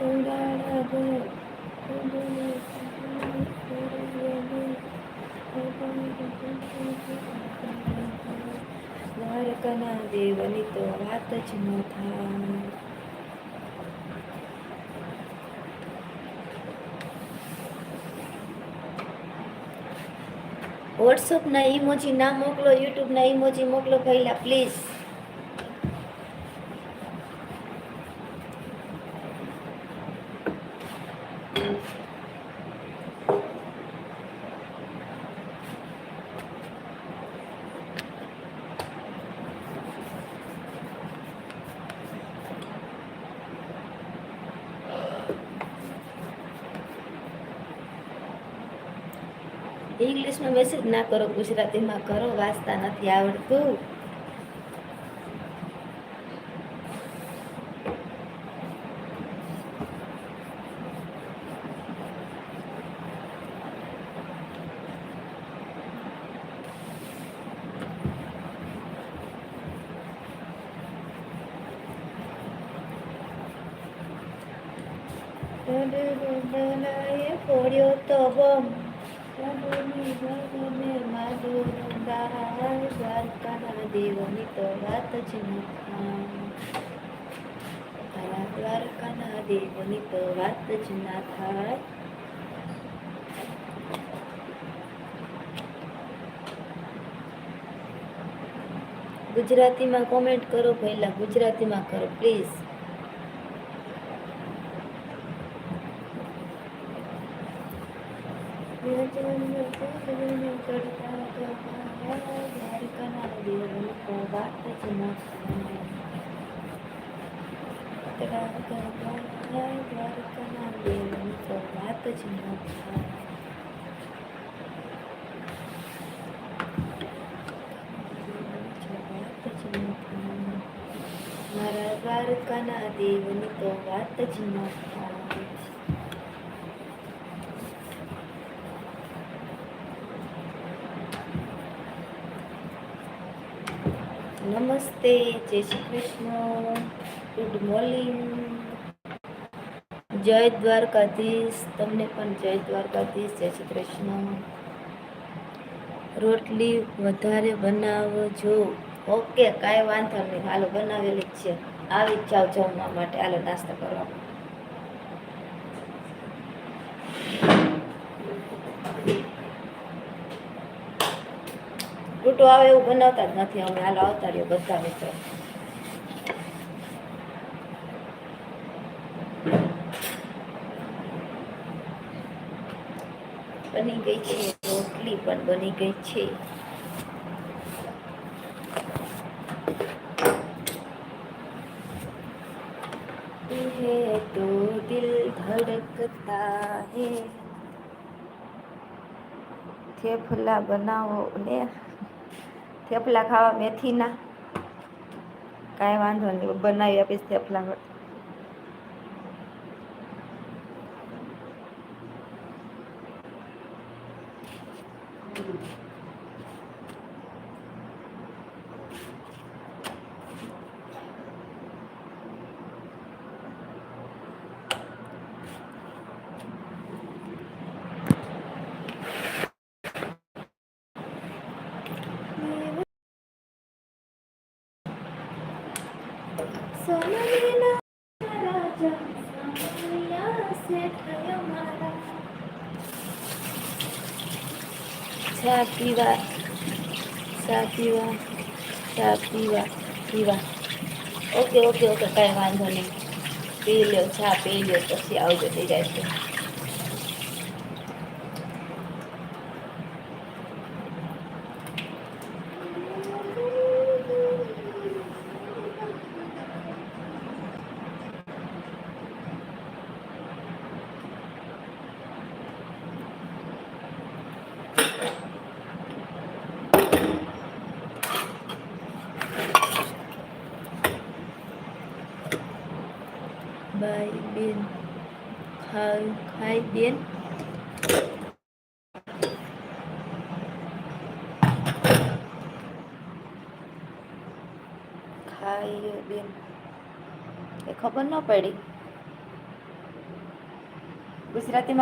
દ્વારકાના દેવની તો વાત જ ન થાય વોટ્સઅપના ઇમોજી ના મોકલો યુટ્યુબના ઇમોજી મોકલો પહેલાં પ્લીઝ ઇંગ્લિશમાં મેસેજ ના કરો ગુજરાતીમાં કરો વાંચતા નથી આવડતું. એ ફોડ્યો તો બમ દેવની તો વાત જ દ્વારકાના દેવની તો વાત જ ના થાય ગુજરાતીમાં કોમેન્ટ કરો, પહેલાં ગુજરાતીમાં કરો પ્લીઝ વાત જ ન થાય મારા દ્વારકાના દેવની તો વાત જ ન થાય નમસ્તે, જય શ્રી કૃષ્ણ. ગુડ મોર્નિંગ જય દ્વારકાધીશ. તમને પણ જય દ્વારકાધીશ, જય શ્રી કૃષ્ણ. રોટલી વધારે બનાવજો. ઓકે કાંઈ વાંધો નહીં. હાલો, બનાવેલી જ છે. આવી જ જાઓ જમવા માટે. હાલો, નાસ્તો કરવા ફ્રૂટો આવે એવું બનાવતા જ નથી અમે હાલો આવતા રહ્યો બધા મિત્રો બની ગઈ છે રોટલી પણ બની ગઈ છે है तो दिल धड़कता है થેપલા બનાવો ને થેપલા ખાવા મેથીના. કાંઈ વાંધો નહીં બનાવી આપીશ થેપલા ચા પીવા. ચા પીવા. ચા પીવા. પીવા. ઓકે ઓકે ઓકે, કાંઈ વાંધો નહીં. પી લ્યો, ચા પી લ્યો, પછી આવજો, થઈ જાય બાય બેન ખાઈ ખાઈ બેન ખાઈ બેન એ ખબર ન પડી ગુજરાતીમાં